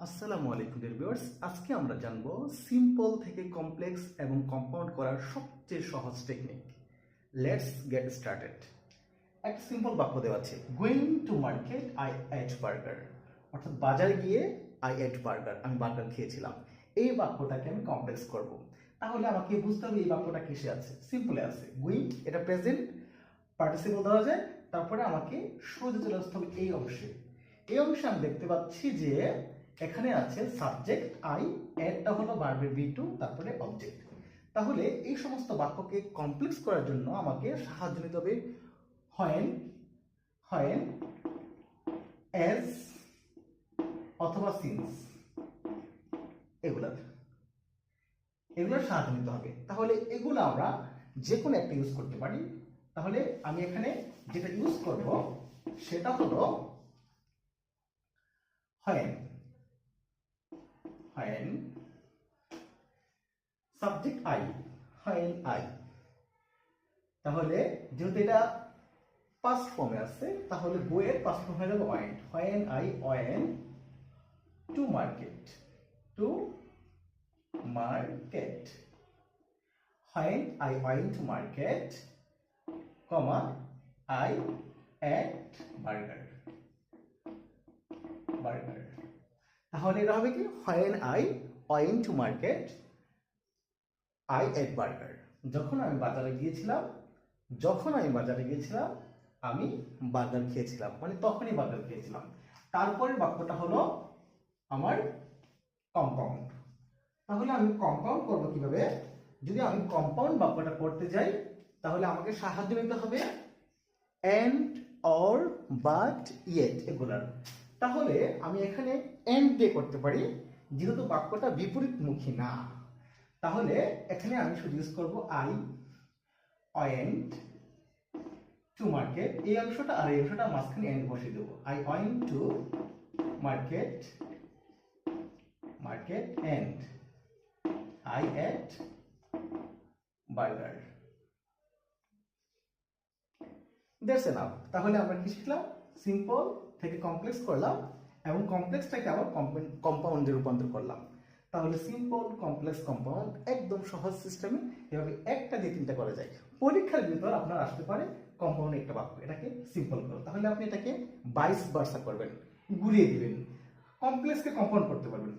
আসসালামু আলাইকুম ভিউয়ার্স আজকে আমরা জানব সিম্পল থেকে কমপ্লেক্স এবং কম্পাউন্ড করার সবচেয়ে সহজ টেকনিক লেটস গেট স্টার্টেড একটা সিম্পল বাক্য দেওয়া আছে going to market I ate burger অর্থাৎ বাজারে গিয়ে আই এট বার্গার আমি বার্গার খেয়েছিলাম। এই বাক্যটাকে আমি কমপ্লেক্স করব। তাহলে আমাকে বুঝতে হবে এই বাক্যটা কিসে আছে। সিম্পলে আছে গোয়িং এটা প্রেজেন্ট পার্টিসিপল দেওয়া যায়, তারপরে আমাকে সোজা চলে আসতে হবে এই অংশে। এই অংশে আমি দেখতে পাচ্ছি যে এখানে আছে সাবজেক্ট আই এরটা হলো ভার্বের বি টু তারপরে অবজেক্ট তাহলে এই সমস্ত বাক্যকে কমপ্লেক্স করার জন্য আমাকে সাহায্য নিতে হবে হয়েন হয়েন এজ অথবা সিন্স এগুলার এগুলোর সাহায্য নিতে হবে। তাহলে এগুলো আমরা যে কোনো একটা ইউজ করতে পারি। তাহলে আমি এখানে যেটা ইউজ করব, সেটা হলো when when subject I when I তাহলে যেহেতু এটা পাস্ট ফর্মে আছে, তাহলে বইয়ের পাস্ট ফর্ম হয়ে যাবে when I went to market to market when I went to market comma I ate burger burger তাহলে এটা হবে কি? When I went to market I ate burger যখন আমি বাজারে গিয়েছিলাম, যখন আমি বাজারে গিয়েছিলাম, আমি বার্গার খেয়েছিলাম। মানে তখনই বার্গার খেয়েছিলাম। তারপরের বাক্যটা হলো আমার কম্পাউন্ড তাহলে আমি কম্পাউন্ড করব কীভাবে? যদি আমি কম্পাউন্ড বাক্যটা করতে যাই, তাহলে আমাকে সাহায্য নিতে হবে অ্যান্ড অর বাট ইয়েট এগুলার। তাহলে আমি এখানে এন্ড দিয়ে করতে পারি, যেহেতু বাক্যটা বিপরীতমুখী না, তাহলে এখানে আমি শুধু ইউজ করব আই অয়েন্ট টু মার্কেট এই অংশটা আর এই অংশটা মাঝখানে এন্ড বসিয়ে দেবো। I went to market market and I ate burger that's enough তাহলে আমরা কি শিখলাম? সিম্পল থেকে কমপ্লেক্স করলাম এবং কমপ্লেক্সটাকে আবার কম্পাউন্ডে রূপান্তর করলাম। তাহলে সিম্পল কমপ্লেক্স কম্পাউন্ড একদম সহজ সিস্টেমে এভাবে একটা দিয়ে তিনটা করা যায়। পরীক্ষার ভিতর আপনার আসতে পারে কম্পাউন্ড একটা বাক্য, এটাকে সিম্পল করো। তাহলে আপনি এটাকে বাইশ বার্সা করবেন, ঘুরিয়ে দিবেন। কমপ্লেক্সকে কম্পাউন্ড করতে পারবেন,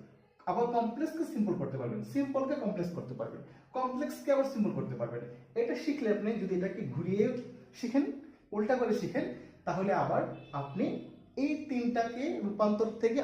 আবার কমপ্লেক্সকে সিম্পল করতে পারবেন সিম্পলকে কমপ্লেক্স করতে পারবেন কমপ্লেক্সকে আবার সিম্পল করতে পারবেন। এটা শিখলে আপনি যদি এটাকে ঘুরিয়ে শিখেন, উল্টা করে শিখেন, তাহলে আবার আপনি এই তিনটাকে রূপান্তর থেকে